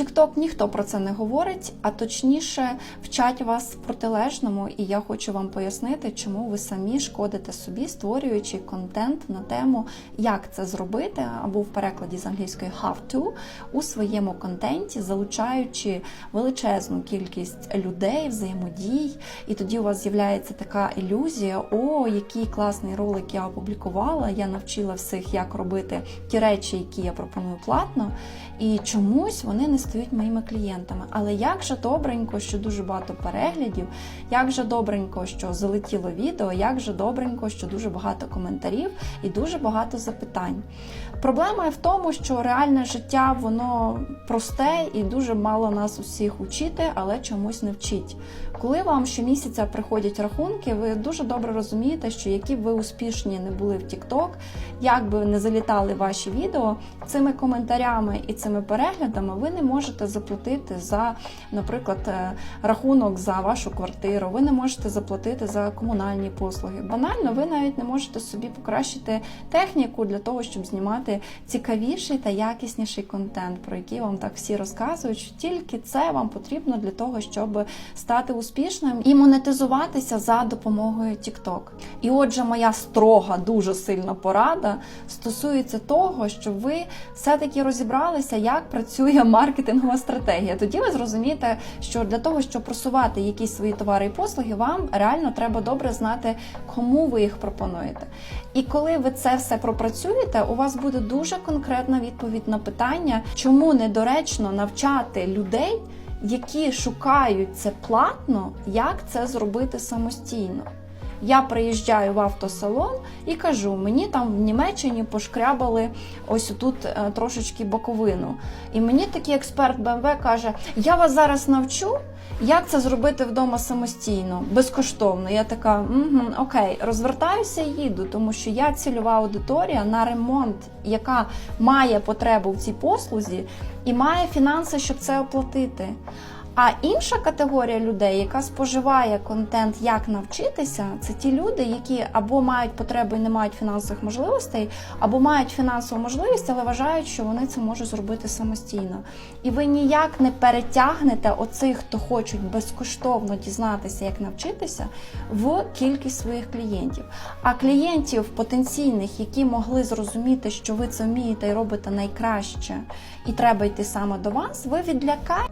TikTok ніхто про це не говорить, а точніше вчать вас протилежному, і я хочу вам пояснити, чому ви самі шкодите собі, створюючи контент на тему, як це зробити, або в перекладі з англійської how to у своєму контенті, залучаючи величезну кількість людей, взаємодій, і тоді у вас з'являється така ілюзія: о, який класний ролик я опублікувала, я навчила всіх, як робити ті речі, які я пропоную платно, і чомусь вони не стають моїми клієнтами. Але як же добренько, що дуже багато переглядів, як же добренько, що залетіло відео, як же добренько, що дуже багато коментарів і дуже багато запитань. Проблема в тому, що реальне життя воно просте і дуже мало нас усіх учити, але чомусь не вчить. Коли вам щомісяця приходять рахунки, ви дуже добре розумієте, що які б ви успішні не були в TikTok, як би не залітали ваші відео, цими коментарями і цими переглядами ви не можете заплатити за, наприклад, е, рахунок за вашу квартиру, ви не можете заплатити за комунальні послуги. Банально, ви навіть не можете собі покращити техніку для того, щоб знімати цікавіший та якісніший контент, про який вам так всі розказують. Тільки це вам потрібно для того, щоб стати успішним і монетизуватися за допомогою TikTok. І отже, моя строга, дуже сильна порада стосується того, щоб ви все-таки розібралися, як працює маркетингова стратегія. Тоді ви зрозумієте, що для того, щоб просувати якісь свої товари і послуги, вам реально треба добре знати, кому ви їх пропонуєте. І коли ви це все пропрацюєте, у вас буде дуже конкретна відповідь на питання, чому недоречно навчати людей, які шукають це платно, як це зробити самостійно. Я приїжджаю в автосалон і кажу, мені там в Німеччині пошкрябали ось тут е, трошечки боковину. І мені такий експерт BMW каже: Я вас зараз навчу, як це зробити вдома самостійно, безкоштовно. Я така, угу, окей, розвертаюся і їду, тому що я цільова аудиторія на ремонт, яка має потребу в цій послузі і має фінанси, щоб це оплатити. А інша категорія людей, яка споживає контент, як навчитися, це ті люди, які або мають потребу і не мають фінансових можливостей, або мають фінансову можливість, але вважають, що вони це можуть зробити самостійно. І ви ніяк не перетягнете оцих, хто хочуть безкоштовно дізнатися, як навчитися, в кількість своїх клієнтів. А клієнтів потенційних, які могли зрозуміти, що ви це вмієте і робите найкраще, і треба йти саме до вас, ви відлякаєте.